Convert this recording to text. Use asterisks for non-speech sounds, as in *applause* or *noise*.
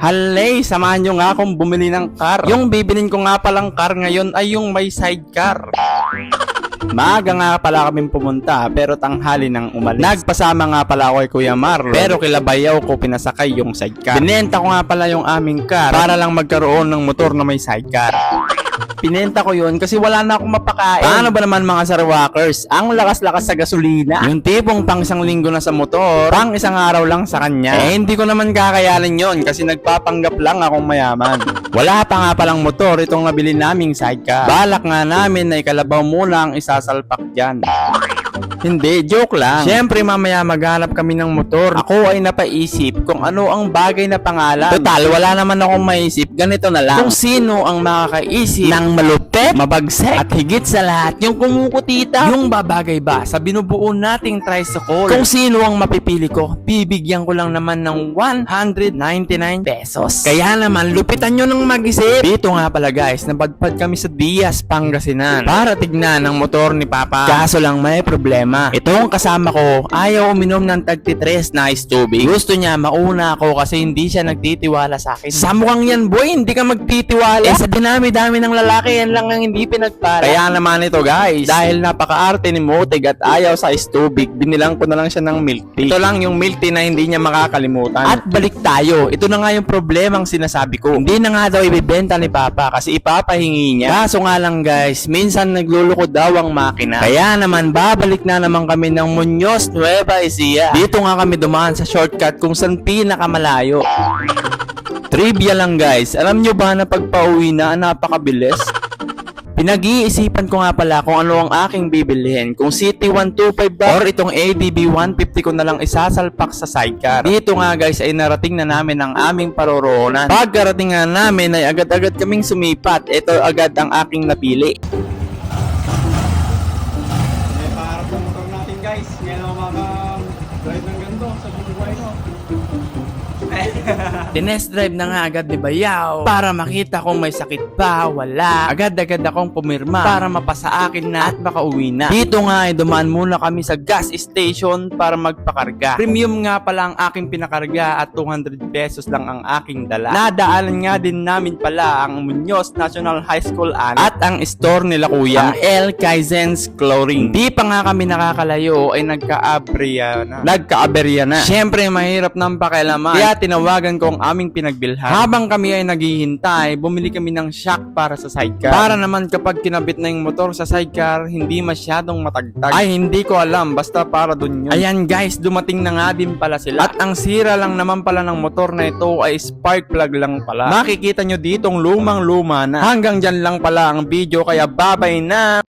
Halay, samahan nyo nga akong bumili ng car. Yung bibilin ko nga palang car ngayon ay yung may sidecar. *laughs* Maaga nga pala kaming pumunta pero tanghali nang umalis. Nagpasama nga pala ako kay Kuya Marlon pero kilabayaw ko pinasakay yung sidecar. Binenta ko nga pala yung aming car para lang magkaroon ng motor na may sidecar. Pinenta ko yun kasi wala na akong mapakain. Paano ba naman mga sarwakers? Ang lakas-lakas sa gasolina. Yung tipong pang isang linggo na sa motor, pang isang araw lang sa kanya. Eh, hindi ko naman kakayanin yon kasi nagpapanggap lang akong mayaman. Wala pa nga palang motor itong nabili naming sidecar. Balak nga namin na ikalabaw muna ang isasalpak dyan. Hindi, joke lang. Siyempre mamaya maghanap kami ng motor. Ako ay napaisip kung ano ang bagay na pangalan. Total, wala naman akong maisip. Ganito na lang. Kung sino ang makakaisip ng malupit, mabagsik, at higit sa lahat, yung kumukutita, yung babagay ba sa binubuo nating tricycle. Kung sino ang mapipili ko, bibigyan ko lang naman ng 199 pesos. Kaya naman, lupitan nyo ng mag-isip. Dito nga pala guys, napadpad kami sa Diaz, Pangasinan para tignan ang motor ni Papa. Kaso lang may problema. Itong kasama ko, ayaw uminom ng tagtitres na ice tubig. Gusto niya mauna ako kasi hindi siya nagtitiwala sa akin. Sa mukhang yan boy, hindi ka magtitiwala. Eh sa dinami-dami ng lalaki, yan lang ang hindi pinagpara. Kaya naman ito guys, dahil napaka-arte ni Motig at ayaw sa ice tubig, binilang ko na lang siya ng milk tea. Ito lang yung milk tea na hindi niya makakalimutan. At balik tayo, ito na nga yung problemang sinasabi ko. Hindi na nga daw ibibenta ni Papa kasi ipapahingi niya. Kaso nga lang guys, minsan nagluluko daw ang makina. Kaya naman babalik na naman kami ng Muñoz Nueva Ecija. Dito nga kami dumaan sa shortcut kung saan pinakamalayo. Trivia lang guys, alam nyo ba na pag pauwi na napakabilis? Pinag-iisipan ko nga pala kung ano ang aking bibilihin. Kung City 125 ba or itong ADB 150 ko na lang isasalpak sa sidecar. Dito nga guys ay narating na namin ang aming paroroonan. Pagkarating nga namin ay agad-agad kaming sumipat. Ito agad ang aking napili. Eh, pangarap ng motor natin guys. Ngayon ako maka-drive ng ganito sa buhay ko. *laughs* Tinest drive na nga agad ni Bayaw para makita kung may sakit ba, wala. Agad-agad akong pumirma para mapasa akin na at makauwi na. Dito nga ay dumaan muna kami sa gas station para magpakarga. Premium nga pala ang aking pinakarga at 200 pesos lang ang aking dala. Nadaanan nga din namin pala ang Muñoz National High School an at ang store nila kuya, ang El Kaizen's Clothing. Di pa nga kami nakakalayo ay nagka-aberya na. Nagka-aberya na. Siyempre mahirap ng pakialaman. Kaya tinawagan ko ang aming pinagbilhan. Habang kami ay naghihintay, bumili kami ng shock para sa sidecar. Para naman kapag kinabit na yung motor sa sidecar, hindi masyadong matagtag. Ay, hindi ko alam. Basta para dun yun. Ayan guys, dumating na nga din pala sila. At ang sira lang naman pala ng motor na ito ay spark plug lang pala. Makikita nyo ditong lumang luma na. Hanggang dyan lang pala ang video kaya babay na!